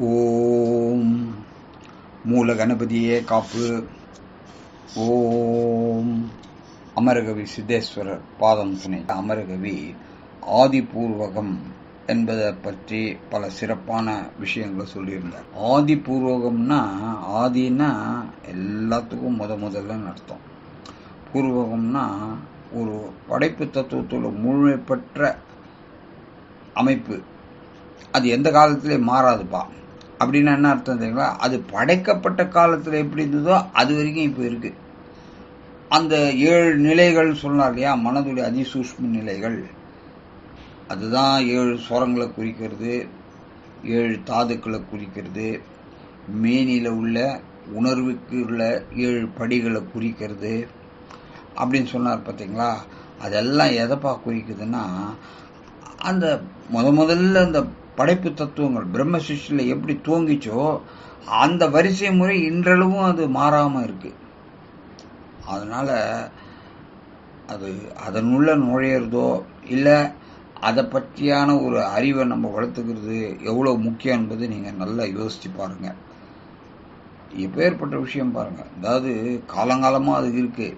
ஓம். மூல கணபதியே காப்பு. ஓம். அமரகவி சித்தேஸ்வரர் பாதம் துணை. அமரகவி ஆதிபூர்வகம் என்பதை பற்றி பல சிறப்பான விஷயங்களை சொல்லியிருந்தார். ஆதிபூர்வகம்னா ஆதினா எல்லாத்துக்கும் முத முதல்ல அர்த்தம். பூர்வகம்னா ஒரு படைப்பு தத்துவத்தோட முழுமை பெற்ற அமைப்பு. அது எந்த காலத்திலே மாறாதுப்பா. அப்படின்னா என்ன அர்த்தம் தெரியுங்களா அது படைக்கப்பட்ட காலத்தில் எப்படி இருந்ததோ அது வரைக்கும் இப்போ இருக்கு. அந்த ஏழு நிலைகள் சொன்னார் இல்லையா? மனதுடைய அதிசூஷ்ம நிலைகள். அதுதான் ஏழு சுரங்களை குறிக்கிறது ஏழு தாதுக்களை குறிக்கிறது மேனியில் உள்ள உணர்வுக்கு உள்ள ஏழு படிகளை குறிக்கிறது அப்படின்னு சொன்னார் பார்த்தீங்களா அதெல்லாம் எதைப்பா குறிக்குதுன்னா அந்த முத முதல்ல அந்த படைப்பு தத்துவங்கள் பிரம்ம சிருஷ்டியில் எப்படி துவங்கிச்சோ அந்த வரிசை முறை இன்றளவும் அது மாறாமல் இருக்கு. அதனால அது அதனுள்ள நுழையிறதோ இல்லை அதை பற்றியான ஒரு அறிவை நம்ம வளர்த்துக்கிறது எவ்வளோ முக்கியம் என்பது நீங்கள் நல்லா யோசிச்சு பாருங்க. எப்பேற்பட்ட விஷயம் பாருங்க. அதாவது காலங்காலமாக அது இருக்கு.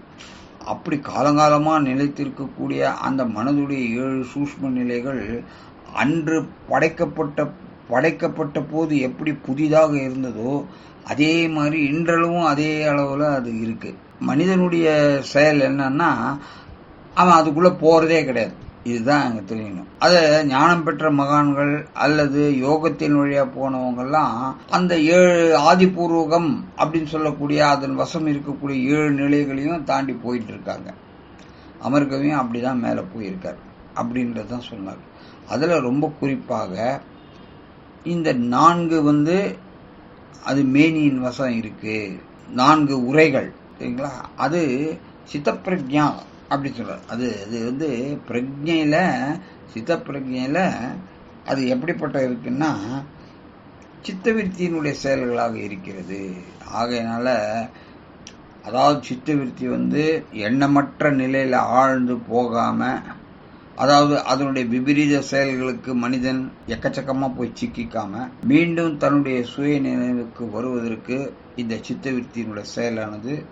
அப்படி காலங்காலமாக நிலைத்திருக்கக்கூடிய அந்த மனதுடைய ஏழு சூஷ்ம நிலைகள் அன்று படைக்கப்பட்ட படைக்கப்பட்ட போது எப்படி புதிதாக இருந்ததோ அதே மாதிரி இன்றளவும் அதே அளவில் அது இருக்குது மனிதனுடைய செயல் என்னன்னா அவன் அதுக்குள்ளே போகிறதே கிடையாது. இதுதான் அங்கே தெரியணும். அதை ஞானம் பெற்ற மகான்கள் அல்லது யோகத்தின் வழியாக போனவங்கெல்லாம் அந்த ஏழு ஆதிபூர்வகம் அப்படின்னு சொல்லக்கூடிய அதன் வசம் இருக்கக்கூடிய ஏழு நிலைகளையும் தாண்டி போயிட்டு இருக்காங்க. அமர்கவியும் அப்படிதான் மேலே போயிருக்கார். அப்படின்றதான் சொன்னார். அதில் ரொம்ப குறிப்பாக இந்த நான்கு வந்து அது மேனியின் வசம் இருக்கு. நான்கு உரைகள். சரிங்களா? அது சித்தப்பிரஜா அப்படி சொல்கிறார் அது அது வந்து பிரஜையில் சித்தப்பிரஜையில் அது எப்படிப்பட்ட இருக்குன்னா சித்தவிருத்தியினுடைய செயல்களாக இருக்கிறது. ஆகையினால அதாவது சித்தவிருத்தி வந்து எண்ணமற்ற நிலையில் ஆழ்ந்து போகாமல் அதாவது அதனுடைய விபரீத செயல்களுக்கு மனிதன் எக்கச்சக்கமா போய் சிக்கிக்காம மீண்டும் தன்னுடைய சுய நினைவுக்கு வருவதற்கு இந்த சித்தவிருத்தியினுடைய செயலானது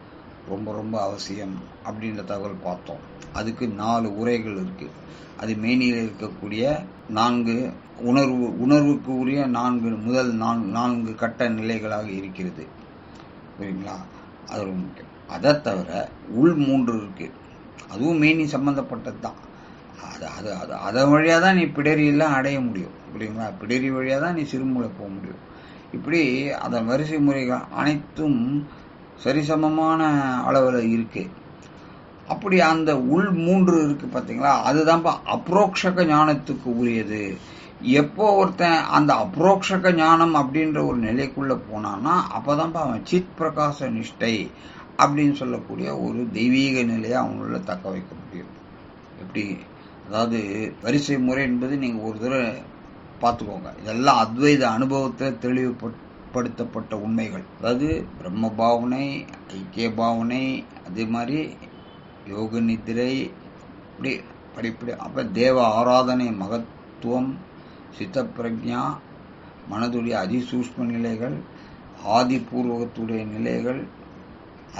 ரொம்ப ரொம்ப அவசியம் அப்படின்ற தகவல் பார்த்தோம். அதுக்கு நாலு உரைகள் இருக்கு. அது மேனியில் இருக்கக்கூடிய நான்கு உணர்வு உணர்வுக்கு உரிய நான்கு முதல் நான்கு கட்ட நிலைகளாக இருக்கிறது. புரியுங்களா? அது ரொம்ப முக்கியம். அதை தவிர உள் மூன்று இருக்கு. அதுவும் மேனி சம்பந்தப்பட்டது தான் அது அது அது அதன் வழியாக தான் நீ பிடரியெல்லாம் அடைய முடியும். புரியுங்களா? பிடரி வழியாக தான் நீ சிறுமூளை போக முடியும். இப்படி அதன் வரிசை முறைகள் அனைத்தும் சரிசமமான அளவில் இருக்கு. அப்படி அந்த உள் மூன்று இருக்கு பார்த்தீங்களா அதுதான்ப்பா அப்ரோக்ஷக ஞானத்துக்கு உரியது. எப்போ ஒருத்தன் அந்த அப்ரோக்ஷக ஞானம் அப்படின்ற ஒரு நிலைக்குள்ளே போனான்னா அப்போதான்ப்பா அவன் சித் பிரகாச நிஷ்டை அப்படின்னு சொல்லக்கூடிய ஒரு தெய்வீக நிலையை அவனுள்ள தக்க வைக்க முடியும். எப்படி? அதாவது வரிசை முறை என்பது நீங்கள் ஒரு தடவை பார்த்துக்கோங்க. இதெல்லாம் அத்வைத அனுபவத்தில் தெளிவுபடுத்தப்பட்ட உண்மைகள். அதாவது பிரம்ம பாவனை ஐக்கிய பாவனை அதே மாதிரி யோக நிதிரை இப்படி படிப்படி அப்போ தேவ ஆராதனை மகத்துவம் சித்த பிரஜா மனதுடைய அதிசூஷ்ம நிலைகள் ஆதிபூர்வகத்துடைய நிலைகள்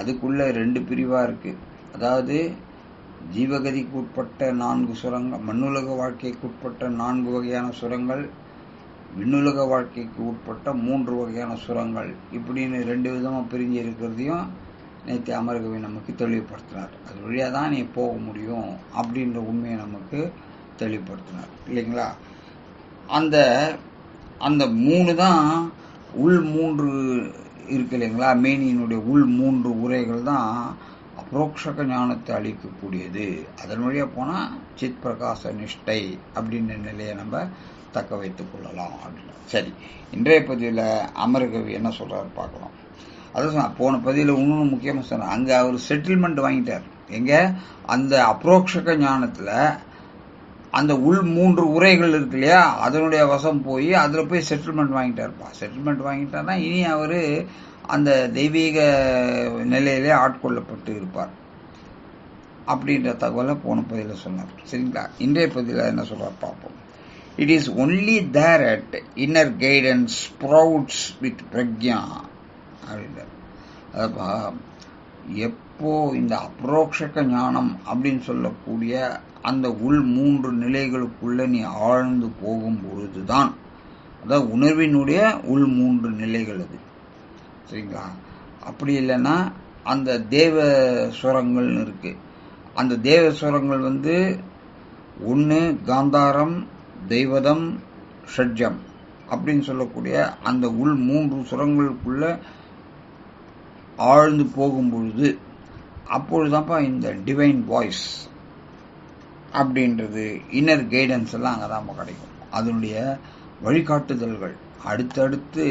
அதுக்குள்ளே ரெண்டு பிரிவாக இருக்குது அதாவது ஜீவகதிக்கு உட்பட்ட நான்கு சுரங்கள் மண்ணுலக வாழ்க்கைக்கு உட்பட்ட நான்கு வகையான சுரங்கள் விண்ணுலக வாழ்க்கைக்கு உட்பட்ட மூன்று வகையான சுரங்கள். இப்படின்னு ரெண்டு விதமாக பிரிஞ்சு இருக்கிறதையும் நேற்று அமர்கவி நமக்கு தெளிவுபடுத்தினார். அது வழியாக தான் நீ போக முடியும் அப்படின்ற உண்மையை நமக்கு தெளிவுபடுத்தினார். இல்லைங்களா? அந்த அந்த மூணு தான் உள் மூன்று இருக்கு இல்லைங்களா? மேனியினுடைய உள் மூன்று உரைகள் தான் அப்ரோக்ஷக ஞானத்தை அளிக்கக்கூடியது. அதன் வழியாக போனால் சித் பிரகாச நிஷ்டை அப்படின்ற நிலையை நம்ம தக்க வைத்துக் கொள்ளலாம் அப்படின்னு. சரி இன்றைய பதிவில் அமரகவி என்ன சொல்கிறார் பார்க்கலாம். அதான் போன பதிவில் இன்னொன்று முக்கியமாக சொன்னார் அங்கே அவர் செட்டில்மெண்ட் வாங்கிட்டார். எங்கே? அந்த அப்ரோக்ஷக ஞானத்தில் அந்த உள் மூன்று உரைகள் இருக்கு இல்லையா அதனுடைய வசம் போய் அதில் போய் செட்டில்மெண்ட் வாங்கிட்டார்ப்பா. செட்டில்மெண்ட் வாங்கிட்டார்னா இனி அவர் அந்த தெய்வீக நிலையிலே ஆட்கொள்ளப்பட்டு இருப்பார். அப்படின்ற தகவலை போன பதிவில் சொன்னார். சரிங்களா? இன்றைய பதிவில் என்ன சொல்கிறார் பார்ப்போம். It is only there at inner guidance sprouts with Pragya அப்படின்றார். அதப்பா எப்போ இந்த அப்ரோக்ஷக ஞானம் அப்படின்னு சொல்லக்கூடிய அந்த உள் மூன்று நிலைகளுக்குள்ள நீ ஆழ்ந்து போகும் பொழுதுதான் அதாவது உணர்வினுடைய உள் மூன்று நிலைகள் அது. சரிங்களா அப்படி இல்லைன்னா அந்த தேவ சுரங்கள்னு இருக்குது அந்த தேவ சுரங்கள் வந்து ஒன்று காந்தாரம் தெய்வதம் ஷட்ஜம் அப்படின்னு சொல்லக்கூடிய அந்த உள் மூன்று சுரங்களுக்குள்ள ஆழ்ந்து போகும் பொழுது அப்பொழுதுதான்ப்பா இந்த டிவைன் வாய்ஸ் அப்படின்றது இன்னர் கைடன்ஸ் எல்லாம் அங்கே தான் கிடைக்கும். அதனுடைய வழிகாட்டுதல்கள் அடுத்தடுத்து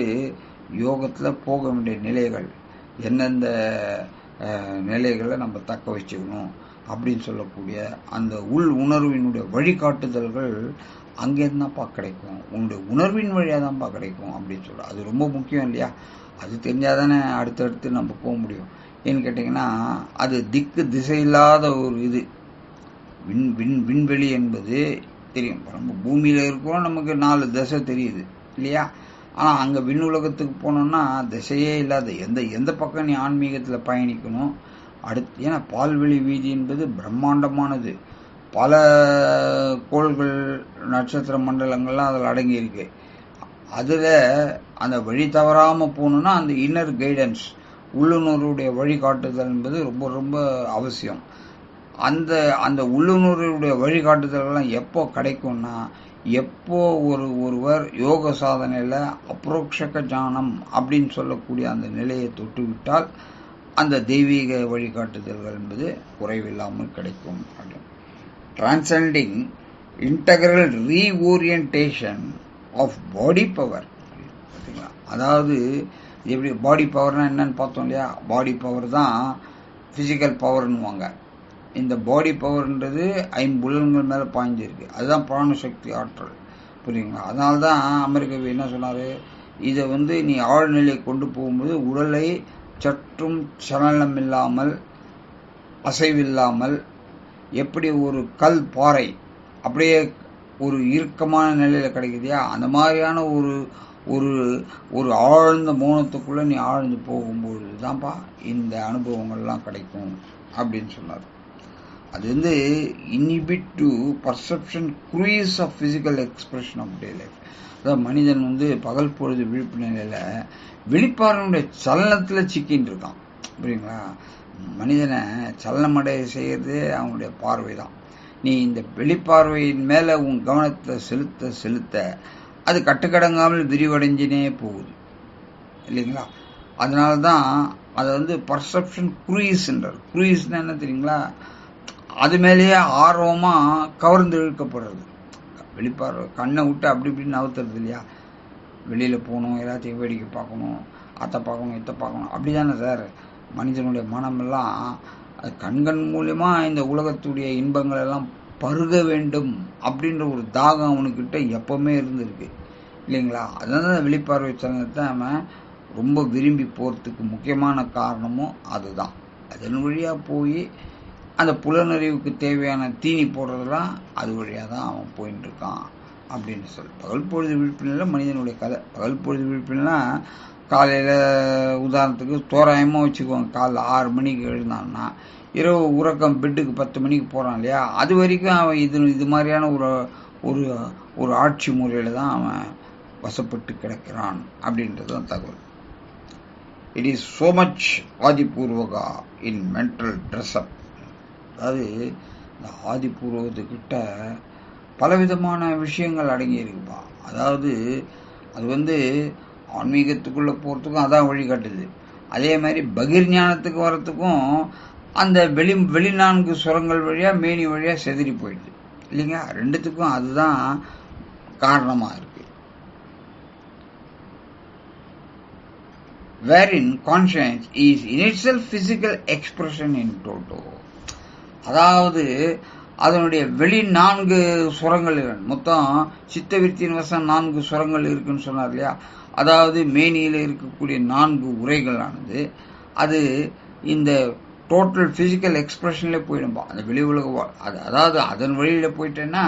யோகத்தில் போக வேண்டிய நிலைகள் எந்தெந்த நிலைகளை நம்ம தக்க வச்சுக்கணும் அப்படின்னு சொல்லக்கூடிய அந்த உள் உணர்வினுடைய வழிகாட்டுதல்கள் அங்கேருந்து தான்ப்பா கிடைக்கும். உன்னுடைய உணர்வின் வழியாக தான்ப்பா கிடைக்கும் அப்படின்னு சொல்ல அது ரொம்ப முக்கியம் இல்லையா? அது தெரிஞ்சால் தானே அடுத்தடுத்து நம்ம போக முடியும். ஏன்னு கேட்டிங்கன்னா அது திக்கு திசை இல்லாத ஒரு இது. விண் விண் விண்வெளி என்பது தெரியும். இப்ப நம்ம பூமியில் இருக்கிறோம் நமக்கு நாலு திசை தெரியுது இல்லையா? ஆனால் அங்கே விண்ணுலகத்துக்கு போனோம்னா திசையே இல்லாத எந்த எந்த பக்கம் நீ ஆன்மீகத்தில் பயணிக்கணும் அடுத்து ஏன்னா பால்வெளி வீதி என்பது பிரம்மாண்டமானது. பல கோள்கள் நட்சத்திர மண்டலங்கள்லாம் அதில் அடங்கியிருக்கு. அதில் அந்த வழி தவறாமல் போகணுன்னா அந்த இன்னர் கைடன்ஸ் உள்ளுணர்வுடைய வழிகாட்டுதல் என்பது ரொம்ப ரொம்ப அவசியம். அந்த அந்த உள்ளுணர்வுடைய வழிகாட்டுதல்கள்லாம் எப்போ கிடைக்கும்னா எப்போ ஒரு ஒருவர் யோக சாதனையில் அப்ரோக்ஷக ஞானம் அப்படின்னு சொல்லக்கூடிய அந்த நிலையை தொட்டுவிட்டால் அந்த தெய்வீக வழிகாட்டுதல்கள் என்பது குறைவில்லாமல் கிடைக்கும். அப்படின்னு transcending integral reorientation of body power பார்த்தீங்களா அதாவது எப்படி பாடி பவர்னால் என்னன்னு பார்த்தோம் இல்லையா? பாடி பவர் தான் ஃபிசிக்கல் பவர்னுவாங்க இந்த பாடி பவர்ன்றது ஐம்புலன்கள் மேலே பாய்ஞ்சிருக்கு. அதுதான் பிராணசக்தி ஆற்றல். புரியுங்களா அதனால தான் அமெரிக்க என்ன சொன்னார்? இதை வந்து நீ ஆழ்நிலையை கொண்டு போகும்போது உடலை சற்றும் சலனம் இல்லாமல் அசைவில்லாமல் எப்படி ஒரு கல் பாறை அப்படியே ஒரு இறுக்கமான நிலையில் கிடைக்குதியா? அந்த மாதிரியான ஒரு ஒரு ஒரு ஆழ்ந்த மோனத்துக்குள்ளே நீ ஆழ்ந்து போகும்பொழுது தான்ப்பா இந்த அனுபவங்கள்லாம் கிடைக்கும் அப்படின்னு சொன்னார். அது வந்து inhibit to perception cruise of physical expression of day life அதாவது மனிதன் வந்து பகல் பொழுது விழிப்பு நிலையில் வெளிப்பார்வையுடைய சலனத்தில் சிக்கின்னு இருக்கான். புரியுங்களா? மனிதனை சலனமடைய செய்கிறது அவனுடைய பார்வை தான் நீ இந்த வெளிப்பார்வையின் மேலே உன் கவனத்தை செலுத்த செலுத்த அது கட்டுக்கடங்காமல் விரிவடைஞ்சினே போகுது. இல்லைங்களா? அதனால தான் அதை வந்து பர்செப்ஷன் குரூஸ்ன்றார் குரூஸ்னா என்ன தெரியுங்களா? அது மேலேயே ஆர்வமாக கவர்ந்து இழுக்கப்படுறது. வெளிப்பார்வை கண்ணை விட்டு அப்படி இப்படி நவுத்துறது இல்லையா? வெளியில் போகணும் எல்லாத்தையும் வேடிக்கை பார்க்கணும் அத்தை பார்க்கணும் இத்தை பார்க்கணும். அப்படி தானே சார்? மனிதனுடைய மனமெல்லாம் அது கண்கண் மூலயமா இந்த உலகத்துடைய இன்பங்கள் எல்லாம் பருக வேண்டும் அப்படின்ற ஒரு தாகம் அவனுக்கிட்ட எப்பவுமே இருந்திருக்கு. இல்லைங்களா? அதனால வெளிப்பார்வை சலனத்தை அவன் ரொம்ப விரும்பி போகிறதுக்கு முக்கியமான காரணமும் அதுதான். அதன் வழியாக போய் அந்த புலனறிவுக்கு தேவையான தீனி போடுறதெல்லாம் அது வழியாக தான் அவன் போயின்னு இருக்கான் அப்படின்னு சொல்லி. பகல் பொழுது விழிப்புணில் மனிதனுடைய கதை. பகல் பொழுது விழிப்புனா காலையில் உதாரணத்துக்கு தோராயமாக வச்சுக்குவாங்க காலைல ஆறு மணிக்கு எழுந்தான்னா இரவு உறக்கம் பெட்டுக்கு பத்து மணிக்கு போகிறான் இல்லையா? அது வரைக்கும் அவன் இது இது மாதிரியான ஒரு ஒரு ஒரு ஆட்சி முறையில் தான் அவன் வசப்பட்டு கிடக்கிறான் அப்படின்றது தான் தகவல். இட் இஸ் ஸோ மச் ஆதிபூர்வகா இன் மென்டல் ட்ரெஸ்அப் அதாவது இந்த ஆதிபூர்வத்துக்கிட்ட பலவிதமான விஷயங்கள் அடங்கி இருக்குப்பா அதாவது அது வந்து ஆன்மீகத்துக்குள்ளே போகிறதுக்கும் அதான் வழிகாட்டுது. அதே மாதிரி பகிர்ஞானத்துக்கு வர்றதுக்கும் அந்த வெளி வெளிநான்கு சுரங்கள் வழியாக மேனி வழியாக செதறி போயிடுது. இல்லைங்க ரெண்டுத்துக்கும் அதுதான் காரணமாக இருக்குது wherein conscience is in itself physical expression in toto. அதாவது அதனுடைய வெளி நான்கு சுரங்கள் இருக்கு மொத்தம் சித்தவிருத்தியின் வசம் நான்கு சுரங்கள் இருக்குன்னு சொன்னார் இல்லையா? அதாவது மேனியில் இருக்கக்கூடிய நான்கு உரைகளானது. அது இந்த டோட்டல் ஃபிசிக்கல் எக்ஸ்பிரஷன்லேயே போயிடும்பா. அந்த வெளி உலக அது அதாவது அதன் வழியில் போயிட்டேன்னா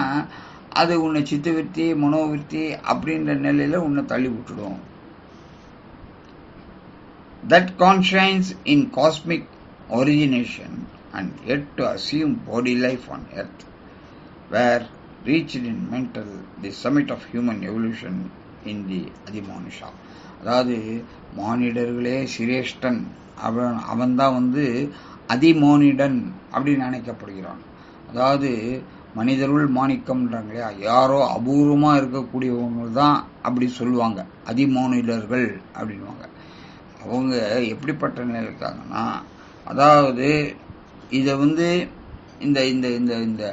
அது உன்னை சித்தவிருத்தி மனோவிருத்தி அப்படின்ற நிலையில் உன்னை தள்ளி விட்டுடும். That conscience in cosmic origination and yet to assume body life on earth were reached in mental the summit of human evolution in the அதிமானுஷா அதாவது மானிடர்களே சிரேஷ்டன் அவன் அவன்தான் வந்து அதிமானிடன் அப்படின்னு நினைக்கப்படுகிறான். அதாவது மனிதருள் மாணிக்கம்ன்றாங்க இல்லையா யாரோ அபூர்வமாக இருக்கக்கூடியவங்க தான் அப்படி சொல்லுவாங்க. அதிமானிடர்கள் அப்படின்வாங்க அவங்க எப்படிப்பட்ட நிலையில் இருக்காங்கன்னா அதாவது இதை வந்து இந்த இந்த இந்த இந்த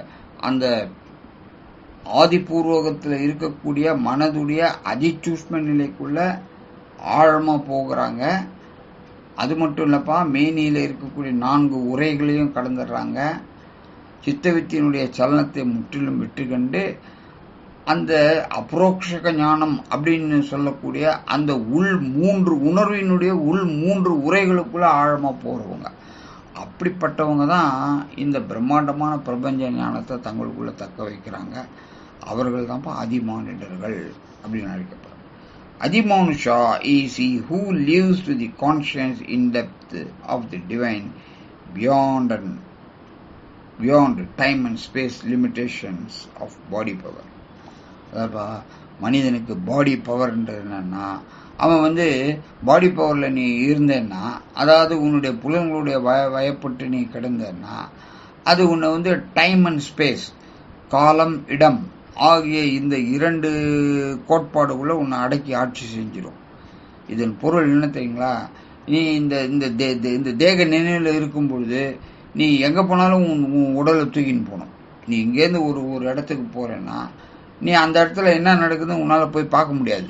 அந்த ஆதிபூர்வகத்தில் இருக்கக்கூடிய மனதுடைய அதிசூஷ்ம நிலைக்குள்ள ஆழமாக போகிறாங்க. அது மட்டும் இல்லைப்பா மேனியில் இருக்கக்கூடிய நான்கு உரைகளையும் கடந்துடுறாங்க சித்தவித்தியினுடைய சலனத்தை முற்றிலும் விட்டுக்கண்டு அந்த அப்ரோக்ஷக ஞானம் அப்படின்னு சொல்லக்கூடிய அந்த உள் மூன்று உணர்வினுடைய உள் மூன்று உரைகளுக்குள்ள ஆழமாக போகிறவங்க அப்படிப்பட்டவங்க தான் இந்த பிரம்மாண்டமான பிரபஞ்ச ஞானத்தை தங்களுக்குள்ளே தக்க வைக்கிறாங்க. அவர்கள் தான்ப்பா அதிமானிடர்கள் அப்படின்னு அழைக்கப்படுறாங்க அதிமானுஷா is he who lives to the conscience in depth of the divine beyond and beyond time and space limitations of body power. அதாப்பா மனிதனுக்கு பாடி பவர்ன்றது என்னன்னா அவன் வந்து பாடி பவரில் நீ இருந்தேன்னா அதாவது உன்னுடைய புலன்களுடைய வய வயப்பட்டு நீ கிடந்தேன்னா அது உன்னை வந்து டைம் அண்ட் ஸ்பேஸ் காலம் இடம் ஆகிய இந்த இரண்டு கோட்பாடுகளை உன்னை அடக்கி ஆட்சி செஞ்சிடும் இதன் பொருள் என்ன தெரியுங்களா? நீ இந்த இந்த தே தே- இந்த தேக நினைவில் இருக்கும் பொழுது நீ எங்கே போனாலும் உன் உன் உடலை தூக்கின்னு போகணும். நீ இங்கேருந்து ஒரு ஒரு இடத்துக்கு போகிறேன்னா நீ அந்த இடத்துல என்ன நடக்குதுன்னு உன்னால் போய் பார்க்க முடியாது.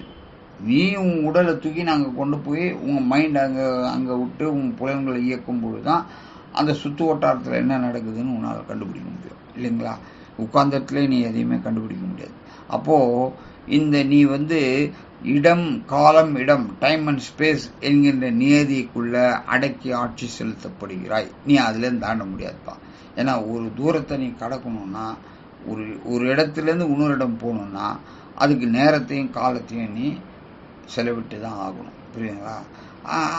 நீ உன் உடலை தூக்கி நாங்கள் கொண்டு போய் உங்கள் மைண்ட் அங்கே அங்கே விட்டு உன் புலன்களை இயக்கும் பொழுது தான் அந்த சுற்று வட்டாரத்தில் என்ன நடக்குதுன்னு உன்னால் கண்டுபிடிக்க முடியும். இல்லைங்களா? உட்கார்ந்த இடத்துல நீ எதையுமே கண்டுபிடிக்க முடியாது. அப்போது இந்த நீ வந்து இடம் காலம் இடம் டைம் அண்ட் ஸ்பேஸ் என்கின்ற நியதிக்குள்ள அடக்கி ஆட்சி செலுத்தப்படுகிறாய். நீ அதுலேருந்து தாண்ட முடியாதுப்பா. ஏன்னா ஒரு தூரத்தை நீ கடக்கணும்னா ஒரு ஒரு இடத்துலேருந்து இன்னொரு இடம் போகணுன்னா அதுக்கு நேரத்தையும் காலத்தையும் நீ செலவிட்டு தான் ஆகணும். புரியுதுங்களா?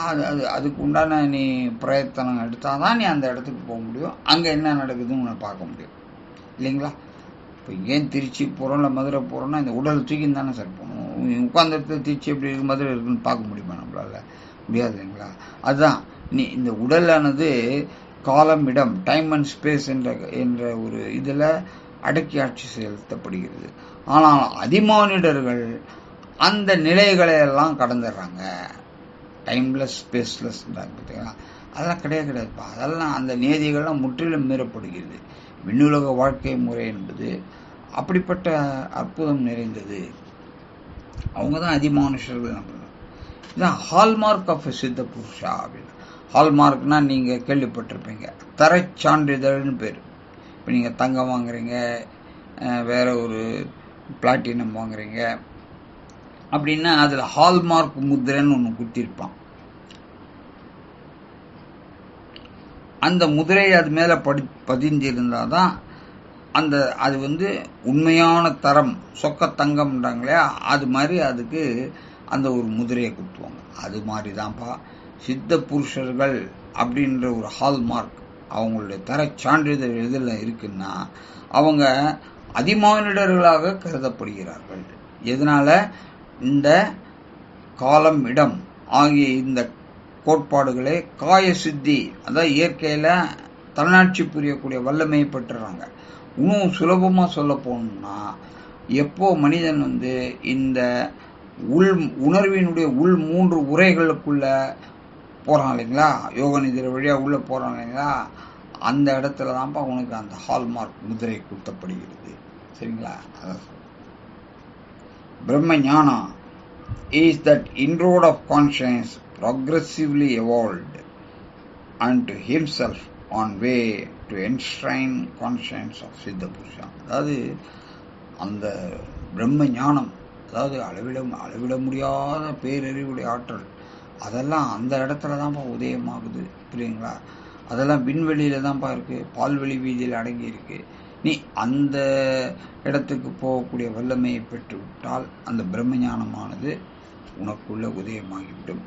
அது அது அதுக்கு உண்டான நீ பிரயத்தனம் எடுத்தால் தான் நீ அந்த இடத்துக்கு போக முடியும். அங்கே என்ன நடக்குதுன்னு உன்னை பார்க்க முடியும். இல்லைங்களா? இப்போ ஏன் திருச்சி போகிறோம் இல்லை மதுரை போகிறோம்னா இந்த உடல் தூக்கின்னு தானே சார் போகணும். உட்காந்த இடத்துல திருச்சி எப்படி இருக்குது மதுரை இருக்குன்னு பார்க்க முடியுமா நம்மளால்? முடியாது இல்லைங்களா? அதுதான். நீ இந்த உடலானது காலம் இடம் டைம் அண்ட் ஸ்பேஸ் என்ற என்ற ஒரு இதில் அடக்கி ஆட்சி செலுத்தப்படுகிறது. ஆனால் அதிமானிடர்கள் அந்த நிலைகளை எல்லாம் கடந்துடுறாங்க டைம்லெஸ் ஸ்பேஸ்லெஸ் பார்த்தீங்களா? அதெல்லாம் கிடையாது கிடையாதுப்பா. அதெல்லாம் அந்த நியதிகள்லாம் முற்றிலும் மீறப்படுகிறது. விண்ணுலக வாழ்க்கை முறை என்பது அப்படிப்பட்ட அற்புதம் நிறைந்தது. அவங்க தான் அதிமானுஷர்கள் நம்ம இதுதான் ஹால்மார்க் ஆஃப் சித்த புருஷா அப்படின்னு. ஹால்மார்க்னா நீங்கள் கேள்விப்பட்டிருப்பீங்க. தரச் சான்றிதழ்னு பேர். இப்போ நீங்கள் தங்கம் வாங்குறீங்க வேற ஒரு பிளாட்டினம் வாங்குறீங்க அப்படின்னா அதில் ஹால்மார்க் முத்திரைன்னு ஒன்று குத்திருப்பான். அந்த முதிரை அது மேலே படி பதிஞ்சிருந்தால் தான் அந்த அது வந்து உண்மையான தரம் சொக்க தங்கம்ன்றாங்களே இல்லையா? அது மாதிரி அதுக்கு அந்த ஒரு முதிரையை குத்துவாங்க. அது மாதிரி தான்ப்பா சித்த புருஷர்கள் அப்படின்ற ஒரு ஹால்மார்க் அவங்களுடைய தர சான்றிதழ் எதில் இருக்குன்னா அவங்க அதிமானிடர்களாக கருதப்படுகிறார்கள். எதனால? இந்த காலம் இடம் ஆகிய இந்த கோட்பாடுகளை காய சித்தி அதாவது இயற்கையில் தன்னாட்சி புரியக்கூடிய வல்லமையை பெற்றுறாங்க இன்னும் சுலபமாக சொல்ல போகணும்னா எப்போ மனிதன் வந்து இந்த உள் உணர்வினுடைய உள் மூன்று உரைகளுக்குள்ள போகிறான் இல்லைங்களா? யோக நிதிர வழியாக உள்ளே போகிறான் இல்லைங்களா? அந்த இடத்துல தான்ப்பா உனக்கு அந்த ஹால்மார்க் முதிரை குத்தப்படுகிறது. சரிங்களா? அதான் சொல்றேன். பிரம்ம ஞானம் is that inroad of conscience progressively evolved unto himself on way to enshrine conscience of சித்த புருஷா அதாவது அந்த பிரம்ம ஞானம் அதாவது அளவிட அளவிட முடியாத பேரறிவுடைய ஆற்றல் அதெல்லாம் அந்த இடத்துல தான்ப்பா உதயமாகுது புரியுங்களா அதெல்லாம் விண்வெளியில தான்ப்பா இருக்குது பால்வெளி வீதியில் அடங்கியிருக்கு நீ அந்த இடத்துக்கு போகக்கூடிய வல்லமையை பெற்றுவிட்டால் அந்த பிரம்மஞானமானது உனக்குள்ள உதயமாகிவிடும்.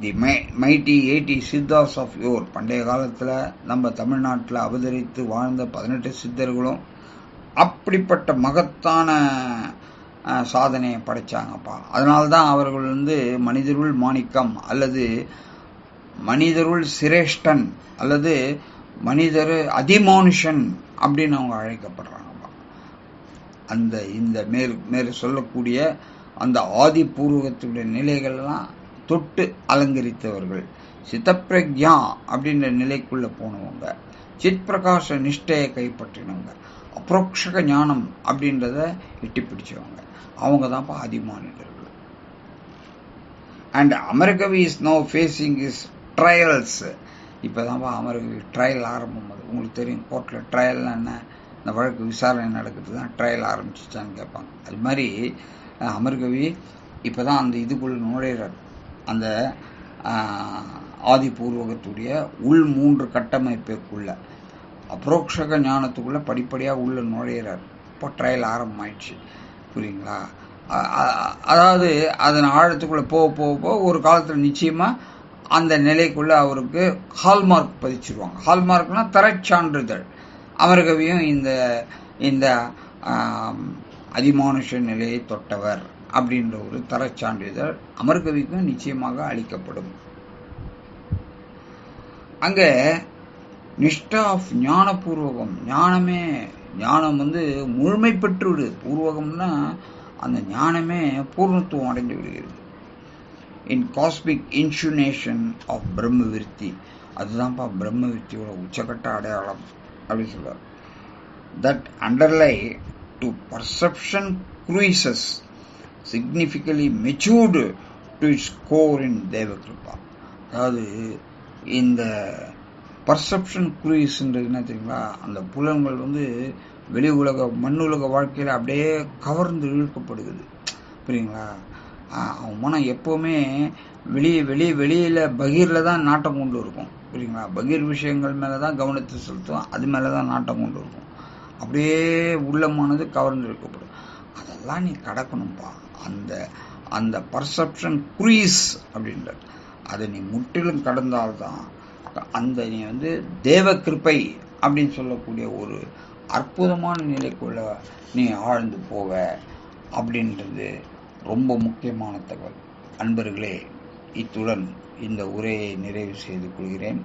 The my mighty eighty siddhas of your பண்டைய காலத்தில் நம்ம தமிழ்நாட்டில் அவதரித்து வாழ்ந்த பதினெட்டு சித்தர்களும் அப்படிப்பட்ட மகத்தான சாதனையை படைச்சாங்கப்பா. அதனால தான் அவர்கள் வந்து மனிதருள் மாணிக்கம் அல்லது மனிதருள் சிரேஷ்டன் அல்லது மனிதர் அதிமானுஷன் அப்படின்னு அவங்க அழைக்கப்படுறாங்கப்பா. அந்த இந்த மேல் மேல் சொல்லக்கூடிய அந்த ஆதி பூர்வகத்துடைய நிலைகள்லாம் தொட்டு அலங்கரித்தவர்கள். சித்தப்பிரக்யா அப்படின்ற நிலைக்குள்ளே போனவங்க. சித் பிரகாச நிஷ்டையை கைப்பற்றினவங்க. அப்ரோக்ஷக ஞானம் அப்படின்றத எட்டி பிடிச்சவங்க. அவங்க தான்ப்பா அதிமானிதர்கள். And அமெரிக்கவி is no facing is trials இப்போ தான்ப்பா அமர்வு ட்ரையல் ஆரம்பம் அது. உங்களுக்கு தெரியும் கோர்ட்டில் ட்ரையல்னா என்ன? இந்த வழக்கு விசாரணை நடக்கிறது தான் ட்ரையல் ஆரம்பிச்சிச்சான்னு கேட்பாங்க. அது மாதிரி அமர்கவி இப்போ தான் அந்த இதுக்குள்ள நுழையிறார். அந்த ஆதிபூர்வகத்துடைய ஆதி பூர்வகத்துடைய உள் மூன்று கட்டமைப்புக்குள்ள அப்ரோக்ஷக ஞானத்துக்குள்ளே படிப்படியாக உள்ளே நுழையிறார். இப்போ ட்ரையல் ஆரம்பமாயிடுச்சு. புரியுங்களா? அதாவது அதன் ஆழத்துக்குள்ளே போக போக போக ஒரு காலத்தில் நிச்சயமாக அந்த நிலைக்குள்ளே அவருக்கு ஹால்மார்க் பதிச்சிருவாங்க. ஹால்மார்க்னா தரச்சான்றிதழ் அமர்கவியும் இந்த இந்த அதிமானுஷ நிலையை தொட்டவர் அப்படின்ற ஒரு தரச்சான்றிதழ் அமர்கவிக்கும் நிச்சயமாக அளிக்கப்படும். அங்கே நிஷ்டா ஆஃப் ஞானபூர்வகம் ஞானமே ஞானம் வந்து முழுமை பெற்று விடுது பூர்வகம்னா அந்த ஞானமே பூர்ணத்துவம் அடைந்து விடுகிறது. இன் காஸ்மிக் இன்சுனேஷன் ஆஃப் பிரம்ம விருத்தி அதுதான்ப்பா பிரம்ம விருத்தியோட உச்சக்கட்ட அடையாளம் அப்படின்னு சொல்லுவார் that underlie to perception cruises significantly matured to its core in தேவகிருபா அதாவது இந்த பர்செப்ஷன் குரூஸ்ன்றது என்ன தெரியுங்களா அந்த புலன்கள் வந்து வெளி உலக மண்ணுலக வாழ்க்கையில் அப்படியே கவர்ந்து இழுக்கப்படுகிறது. புரியுங்களா அவன் மனம் எப்போவுமே வெளியே வெளியே வெளியில் பகீரில் தான் நாட்டம் கொண்டு இருக்கும் புரியுங்களா பகீர் விஷயங்கள் மேலே தான் கவனத்தை செலுத்தும் அது மேலே தான் நாட்டம் கொண்டு இருக்கும் அப்படியே உள்ளமானது கவர்ந்து இருக்கப்படும் அதெல்லாம் நீ கடக்கணும்ப்பா அந்த அந்த பர்செப்ஷன் குரீஸ் அப்படின்ற அதை நீ முற்றிலும் கடந்தால்தான் அந்த நீ வந்து தேவ கிருப்பை அப்படின்னு சொல்லக்கூடிய ஒரு அற்புதமான நிலைக்குள்ள நீ ஆழ்ந்து போக அப்படின்றது ரொம்ப முக்கியமான தகவல். அன்பர்களே இத்துடன் இந்த உரையை நிறைவு செய்து கொள்கிறேன்.